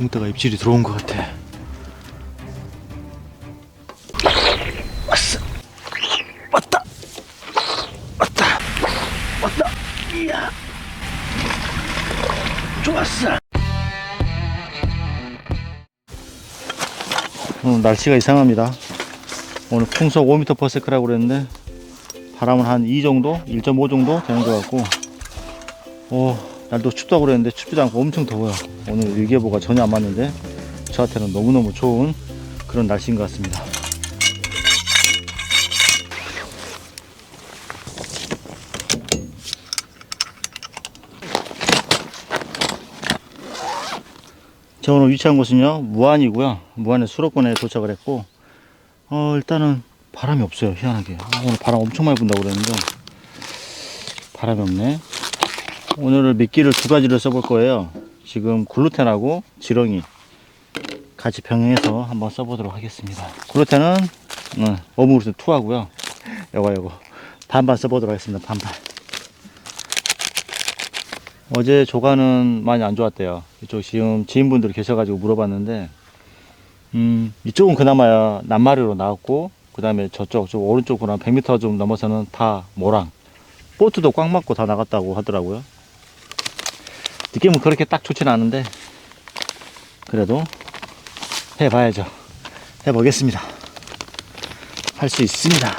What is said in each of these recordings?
공대가 입질이 들어온 것 같아. 왔어. 왔다. 왔다. 왔다. 이야. 좋았어. 오늘 날씨가 이상합니다. 오늘 풍속 5m per sec라고 그랬는데 바람은 한 2 정도, 1.5 정도 되는 것 같고 오, 날도 춥다고 그랬는데 춥지도 않고 엄청 더워요. 오늘 일기예보가 전혀 안 맞는데 저한테는 너무너무 좋은 그런 날씨인 것 같습니다. 저 오늘 위치한 곳은요 무안이고요 무안의 수로권에 도착을 했고 어 일단은 바람이 없어요 희한하게 아, 오늘 바람 엄청 많이 분다고 그랬는데 바람이 없네 오늘 미끼를 두 가지를 써볼 거예요 지금 글루텐하고 지렁이 같이 병행해서 한번 써보도록 하겠습니다 글루텐은 어, 어묵으로 투 하고요 요거 요거 반반 써보도록 하겠습니다 반반 어제 조과는 많이 안 좋았대요. 이쪽 지금 지인분들이 계셔가지고 물어봤는데, 음, 이쪽은 그나마야 낱마리로 나왔고, 그 다음에 저쪽, 저 오른쪽으로 한 100m 좀 넘어서는 다 모랑. 보트도 꽉 막고 다 나갔다고 하더라고요. 느낌은 그렇게 딱 좋진 않은데, 그래도 해봐야죠. 해보겠습니다. 할 수 있습니다.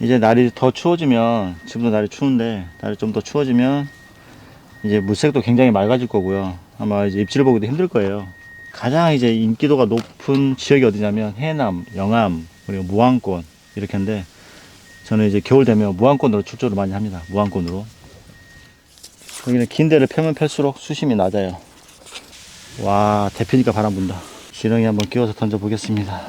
이제 날이 더 추워지면 지금도 날이 추운데 날이 좀 더 추워지면 이제 물색도 굉장히 맑아질 거고요 아마 이제 입질 보기도 힘들 거예요 가장 이제 인기도가 높은 지역이 어디냐면 해남, 영암 그리고 무안권 이렇게인데 저는 이제 겨울 되면 무안권으로 출조를 많이 합니다 무안권으로 여기는 긴 데를 펴면 펼수록 수심이 낮아요. 와 대피니까 바람 분다. 지렁이 한번 끼워서 던져 보겠습니다.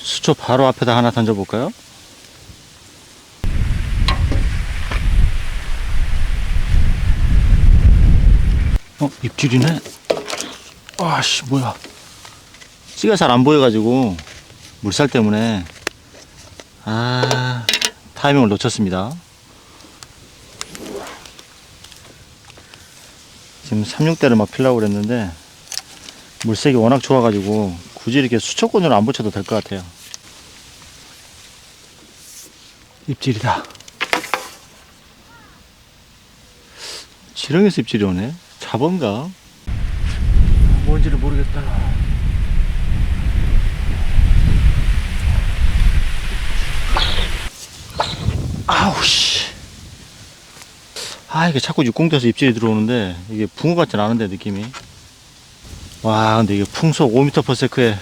수초 바로 앞에다 하나 던져볼까요? 어, 입질이네? 와씨, 뭐야. 찌가 잘 안 보여가지고, 물살 때문에, 아, 타이밍을 놓쳤습니다. 지금 36대를 막 피려고 그랬는데, 물색이 워낙 좋아가지고, 굳이 이렇게 수초권으로 안 붙여도 될 것 같아요. 입질이다. 지렁에서 입질이 오네. 잡은가? 뭔지를 모르겠다. 아우 씨. 아 이게 자꾸 육공돼서 입질이 들어오는데 이게 붕어 같진 않은데 느낌이. 와 근데 이게 풍속 5m per sec에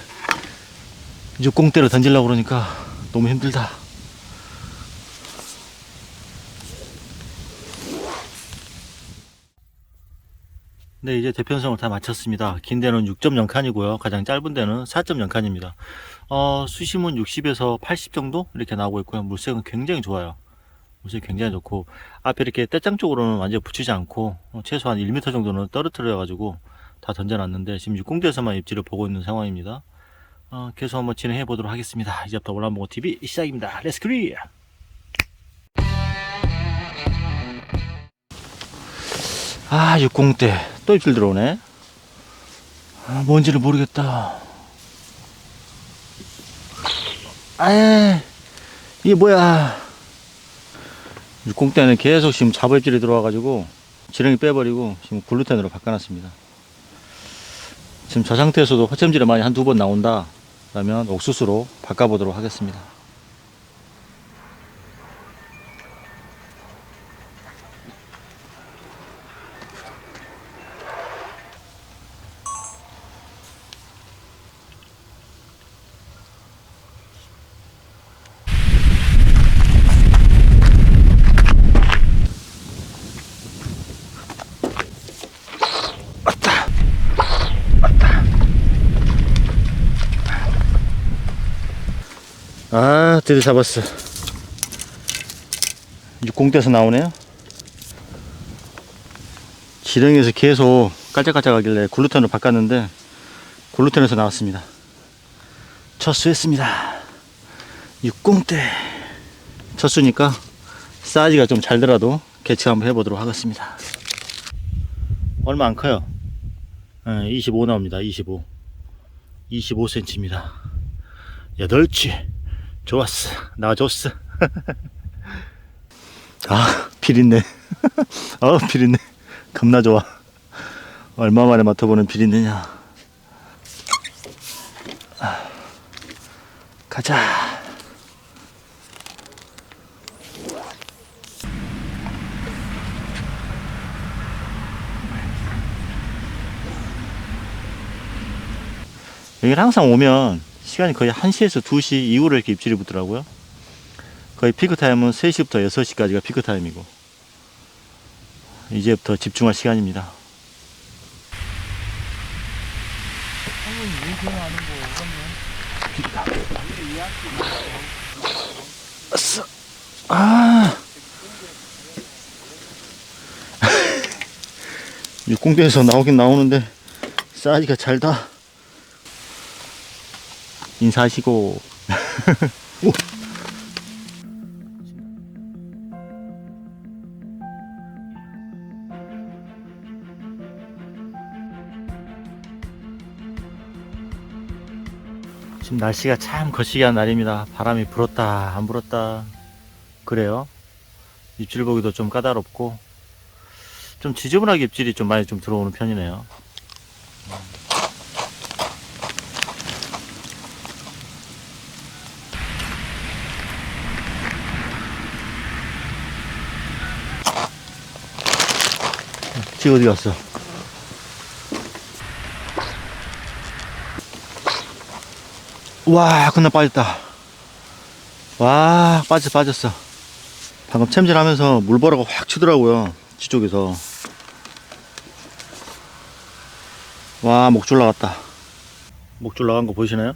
육공대를 던지려고 그러니까 너무 힘들다. 네, 이제 대편성을 다 마쳤습니다. 긴 데는 6.0 칸이고요. 가장 짧은 데는 4.0 칸입니다. 어, 수심은 60에서 80 정도 이렇게 나오고 있고요. 물색은 굉장히 좋아요. 물색 굉장히 좋고 앞에 이렇게 떼짱 쪽으로는 완전 붙이지 않고 어, 최소한 1m 정도는 떨어뜨려 가지고 다 던져놨는데 지금 60대에서만 입질을 보고 있는 상황입니다. 어, 계속 한번 진행해 보도록 하겠습니다. 이제부터 올라보고 TV 시작입니다. 렛츠 그리! 아, 60대. 또 입질 들어오네. 아, 뭔지를 모르겠다. 아, 이게 뭐야. 60대는 계속 지금 잡을질이 들어와가지고 지렁이 빼버리고 지금 글루텐으로 바꿔놨습니다. 지금 저 상태에서도 허챔질이 많이 한 두 번 나온다. 그러면 옥수수로 바꿔보도록 하겠습니다. 아, 드디어 잡았어. 60대에서 나오네요. 지렁이에서 계속 깔짝깔짝 하길래 글루텐으로 바꿨는데 글루텐에서 나왔습니다. 첫 수했습니다. 60대. 첫 수니까 사이즈가 좀잘 들어도 개체 한번 해보도록 하겠습니다. 얼마 안 커요. 25 나옵니다. 25. 25cm입니다. 여덟치. 좋았어. 나와줬어. 아, 비린내. 아, 비린내. 겁나 좋아. 얼마 만에 맡아보는 비린내냐. 아, 가자. 여기는 항상 오면 시간이 거의 1시에서 2시 이후로 이렇게 입질이 붙더라고요. 거의 피크 타임은 3시부터 6시까지가 피크 타임이고 이제부터 집중할 시간입니다. 아. 육공대에서 나오긴 나오는데 사이즈가 잘다. 인사하시고. 오. 지금 날씨가 참 거시기한 날입니다. 바람이 불었다, 안 불었다. 그래요. 입질 보기도 좀 까다롭고, 좀 지저분하게 입질이 좀 많이 좀 들어오는 편이네요. 지 어디 갔어? 와, 그날 빠졌다. 와, 빠졌어, 빠졌어. 방금 챔질하면서 물보라가 확 치더라고요. 뒤쪽에서. 와, 목줄 나갔다. 목줄 나간 거 보이시나요?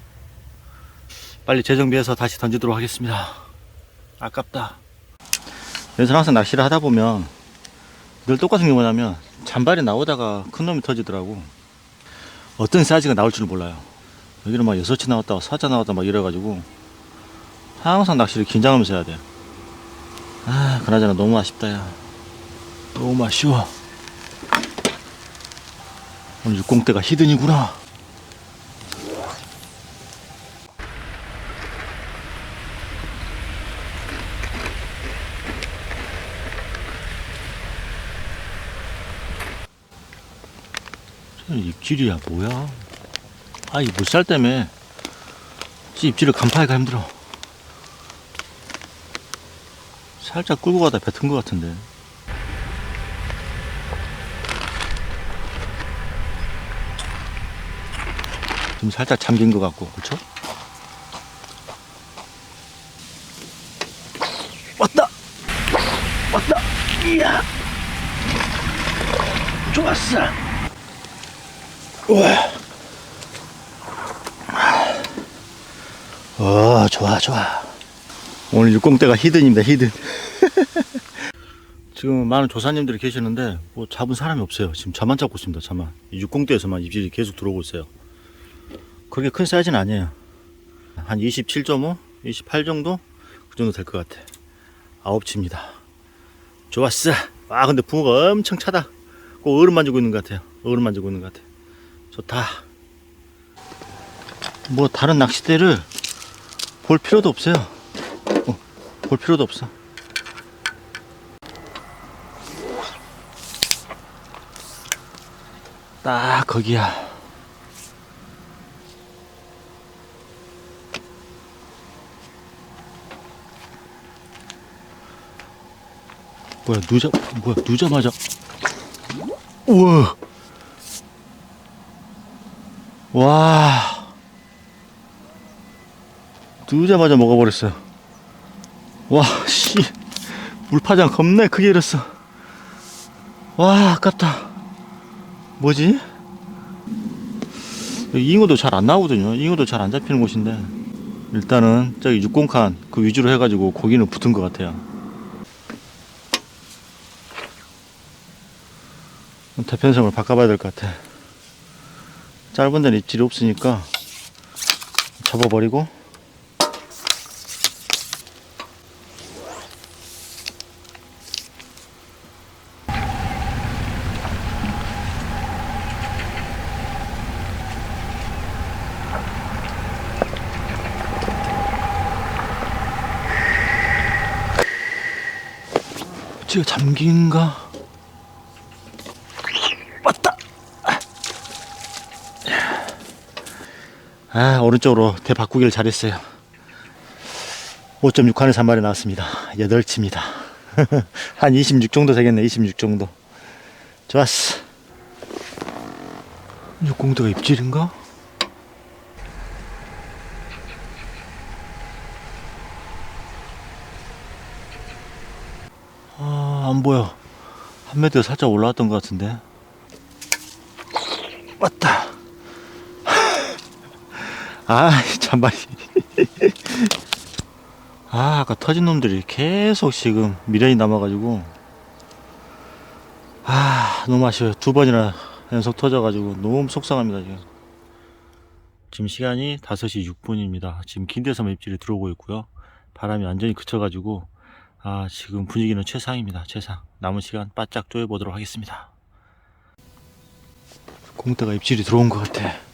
빨리 재정비해서 다시 던지도록 하겠습니다. 아깝다. 여기서 항상 낚시를 하다 보면 늘 똑같은 게 뭐냐면 잔발이 나오다가 큰 놈이 터지더라고. 어떤 사이즈가 나올 줄 몰라요. 여기는 막 여섯치 나왔다, 사자 나왔다 막 이래가지고 항상 낚시를 긴장하면서 해야 돼. 아, 그나저나 너무 아쉽다, 야. 너무 아쉬워. 오늘 60대가 히든이구나. 입질이야, 뭐야? 아, 이 물살 때문에 지 입질을 간파하기가 힘들어. 살짝 끌고 가다 뱉은 것 같은데. 좀 살짝 잠긴 것 같고, 그쵸? 왔다! 왔다! 이야! 좋았어! 우와! 어, 좋아, 좋아. 오늘 60대가 히든입니다, 히든. 지금 많은 조사님들이 계시는데, 뭐, 잡은 사람이 없어요. 지금 저만 잡고 있습니다, 저만. 60대에서만 입질이 계속 들어오고 있어요. 그게 큰 사이즈는 아니에요. 한 27.5, 28 정도? 그 정도 될 것 같아. 아홉치입니다. 좋았어. 아, 근데 붕어가 엄청 차다. 꼭 어른 만지고 있는 것 같아요. 어른 만지고 있는 것 같아. 좋다. 뭐, 다른 낚싯대를 볼 필요도 없어요. 어, 볼 필요도 없어. 딱 거기야. 뭐야 누자 뭐야 누자마자 우와 와. 두자마자 먹어버렸어요. 와, 씨. 물파장 겁나 크게 잃었어. 와, 아깝다. 뭐지? 잉어도 잘 안 나오거든요. 잉어도 잘 안 잡히는 곳인데. 일단은 저기 육공칸 그 위주로 해가지고 고기는 붙은 것 같아요. 대편성을 바꿔봐야 될 것 같아. 짧은 데는 입질이 없으니까 접어버리고 지가 잠긴가? 왔다. 아 오른쪽으로 대 바꾸기를 잘했어요. 5.6칸에서 한 마리 나왔습니다. 8치입니다. 한 26 정도 되겠네. 26 정도. 좋았어. 6공도가 입질인가? 아, 안 보여. 한 메트 살짝 올라왔던 것 같은데. 왔다. 아, 잔발이. 아, 아까 터진 놈들이 계속 지금 미련이 남아가지고. 아, 너무 아쉬워요. 두 번이나 연속 터져가지고 너무 속상합니다, 지금. 지금 시간이 5시 6분입니다. 지금 긴대섬 입질이 들어오고 있고요. 바람이 완전히 그쳐가지고 아, 지금 분위기는 최상입니다. 최상. 남은 시간 바짝 쪼여보도록 하겠습니다. 공대가 입질이 들어온 것 같아.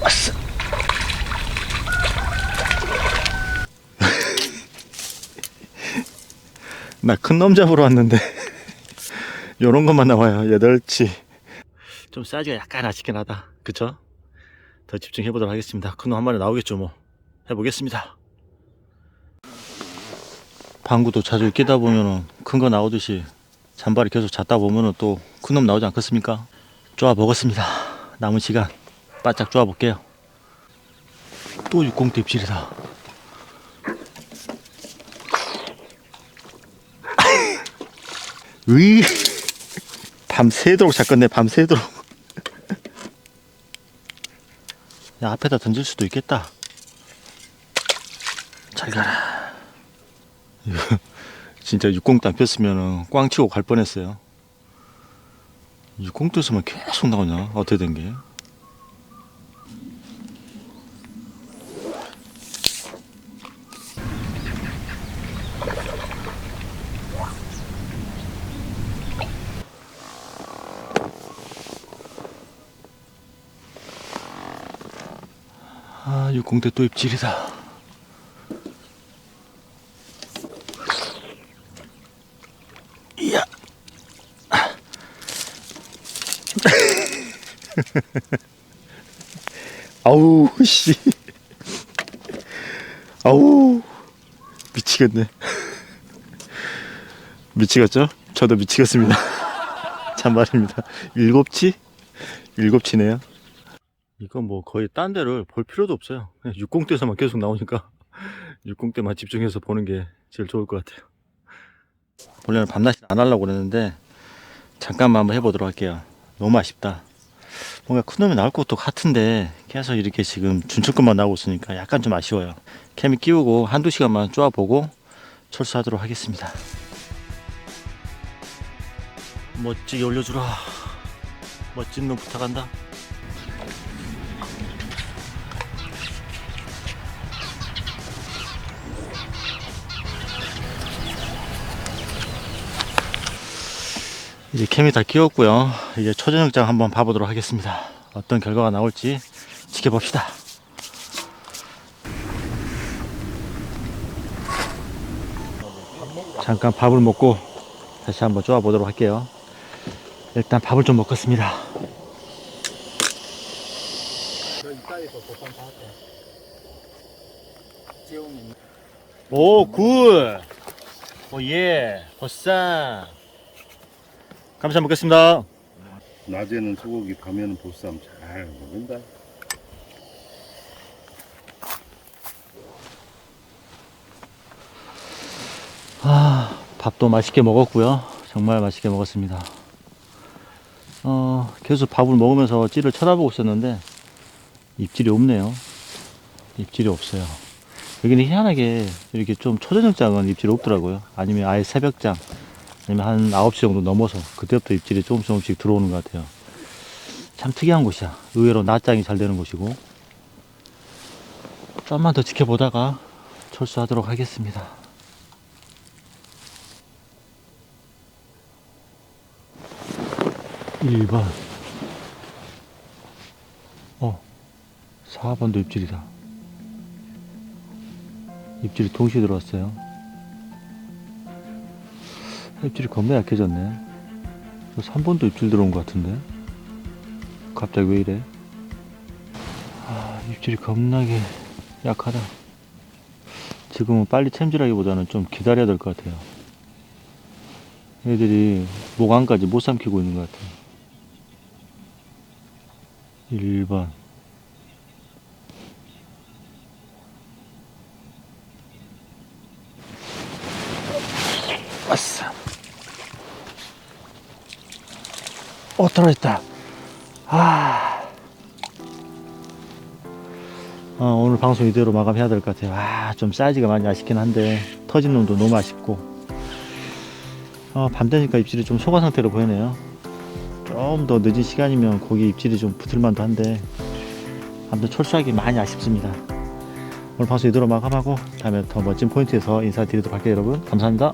왔어. 나 큰 놈 잡으러 왔는데 요런 것만 나와요. 여덟치. 좀 사이즈가 약간 아쉽긴 하다. 그쵸? 더 집중해 보도록 하겠습니다. 큰 놈 한 마리 나오겠죠, 뭐. 해보겠습니다. 방구도 자주 끼다 보면은 큰 거 나오듯이 잔발이 계속 잤다 보면은 또 큰 놈 나오지 않겠습니까? 쪼아 먹었습니다. 남은 시간 바짝 쪼아 볼게요. 또 60대 입질이다. 으이. 밤새도록 잡겠네 밤새도록. 야 앞에다 던질 수도 있겠다. 잘 가라. 진짜 육공땅 폈으면은 꽝 치고 갈 뻔했어요. 육공 뜨으면 계속 나오냐? 어떻게 된 게 공대 또 입질이다 이야. 아우 씨. 아우 미치겠네. 미치겠죠? 저도 미치겠습니다. 참말입니다. 일곱치? 일곱치네요. 이건 뭐 거의 딴 데를 볼 필요도 없어요. 그냥 60대에서만 계속 나오니까 60대만 집중해서 보는 게 제일 좋을 것 같아요. 원래는 밤낮이 안 하려고 그랬는데 잠깐만 한번 해보도록 할게요. 너무 아쉽다. 뭔가 큰 놈이 나올 것도 같은데 계속 이렇게 지금 준천급만 나오고 있으니까 약간 좀 아쉬워요. 캠이 끼우고 한두 시간만 쪼아보고 철수하도록 하겠습니다. 멋지게 올려주라. 멋진 놈 부탁한다. 이제 캠이 다 끼웠고요. 이제 초저녁장 한번 봐보도록 하겠습니다. 어떤 결과가 나올지 지켜봅시다. 잠깐 밥을 먹고 다시 한번 쪼아 보도록 할게요. 일단 밥을 좀 먹겠습니다. 오, 굿! 오, 예, 보쌈. 감사 먹겠습니다. 낮에는 소고기, 밤에는 보쌈 잘 먹는다. 아, 밥도 맛있게 먹었고요. 정말 맛있게 먹었습니다. 어, 계속 밥을 먹으면서 찌를 쳐다보고 있었는데 입질이 없네요. 입질이 없어요. 여기는 희한하게 이렇게 좀 초저녁장은 입질이 없더라고요. 아니면 아예 새벽장 아니면 한 9시 정도 넘어서 그때부터 입질이 조금씩 조금씩 들어오는 것 같아요. 참 특이한 곳이야. 의외로 낮장이 잘 되는 곳이고. 좀만 더 지켜보다가 철수하도록 하겠습니다. 일번 어, 4번도 입질이다. 입질이 동시에 들어왔어요. 입질이 겁나 약해졌네. 3번도 입질 들어온 것 같은데. 갑자기 왜 이래? 아, 입질이 겁나게 약하다. 지금은 빨리 챔질하기보다는 좀 기다려야 될 것 같아요. 애들이 목 안까지 못 삼키고 있는 것 같아요. 1번. 왔어. 어, 들어있다. 아. 어, 오늘 방송 이대로 마감해야 될 것 같아요. 아, 좀 사이즈가 많이 아쉽긴 한데, 터진 놈도 너무 아쉽고. 어, 밤 되니까 입질이 좀 소가 상태로 보이네요. 좀 더 늦은 시간이면 고기 입질이 좀 붙을만도 한데, 아무튼 철수하기 많이 아쉽습니다. 오늘 방송 이대로 마감하고, 다음에 더 멋진 포인트에서 인사드리도록 할게요, 여러분. 감사합니다.